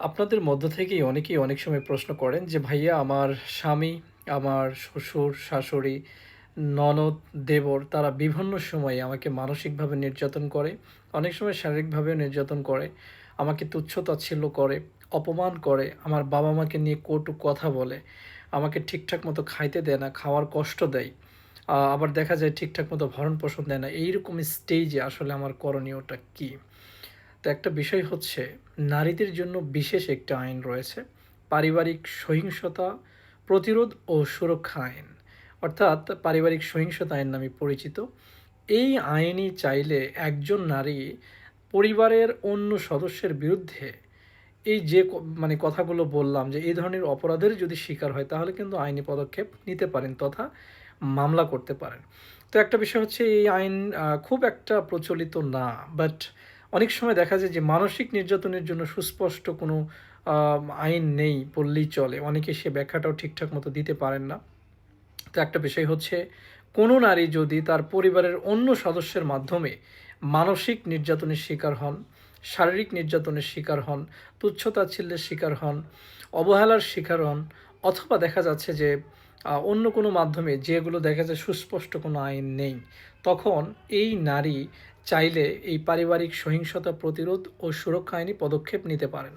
আপনাদের মধ্য থেকেই অনেকেই অনেক সময় প্রশ্ন করেন যে, ভাইয়া, আমার স্বামী, আমার শ্বশুর, শাশুড়ি, ননদ, দেবর, তারা বিভিন্ন সময়ে আমাকে মানসিকভাবে নির্যাতন করে, অনেক সময় শারীরিকভাবেও নির্যাতন করে, আমাকে তুচ্ছ তাচ্ছিল্য করে, অপমান করে, আমার বাবা মাকে নিয়ে কটু কথা বলে, আমাকে ঠিকঠাক মতো খাইতে দেয় না, খাওয়ার কষ্ট দেয় আবার দেখা যায় ঠিকঠাক মতো ভরণ পোষণ দেয় না। এইরকম স্টেজে আসলে আমার করণীয়টা কী? তো একটা বিষয় হচ্ছে, নারীদের জন্য বিশেষ একটা আইন রয়েছে, পারিবারিক সহিংসতা প্রতিরোধ ও সুরক্ষা আইন। অর্থাৎ পারিবারিক সহিংসতা আইন নামে পরিচিত। এই আইনই চাইলে একজন নারী পরিবারের অন্য সদস্যের বিরুদ্ধে এই যে মানে কথাগুলো বললাম যে এই ধরনের অপরাধের যদি শিকার হয়, তাহলে কিন্তু আইনি পদক্ষেপ নিতে পারেন তথা মামলা করতে পারেন। তো একটা বিষয় হচ্ছে, এই আইন খুব একটা প্রচলিত না বাট অনেক সময় দেখা যায় যে মানসিক নির্যাতনের জন্য সুস্পষ্ট কোনো আইন নেই বললেই চলে। অনেকে সে ব্যাখ্যাটাও ঠিকঠাক মতো দিতে পারেন না। তো একটা বিষয় হচ্ছে, কোনো নারী যদি তার পরিবারের অন্য সদস্যের মাধ্যমে মানসিক নির্যাতনের শিকার হন, শারীরিক নির্যাতনের শিকার হন, তুচ্ছতাচ্ছিল্যের শিকার হন, অবহেলার শিকার হন, অথবা দেখা যাচ্ছে যে অন্য কোনো মাধ্যমে যেগুলো দেখা যায় সুস্পষ্ট কোনো আইন নেই, তখন এই নারী চাইলে এই পারিবারিক সহিংসতা প্রতিরোধ ও সুরক্ষা আইনি পদক্ষেপ নিতে পারেন।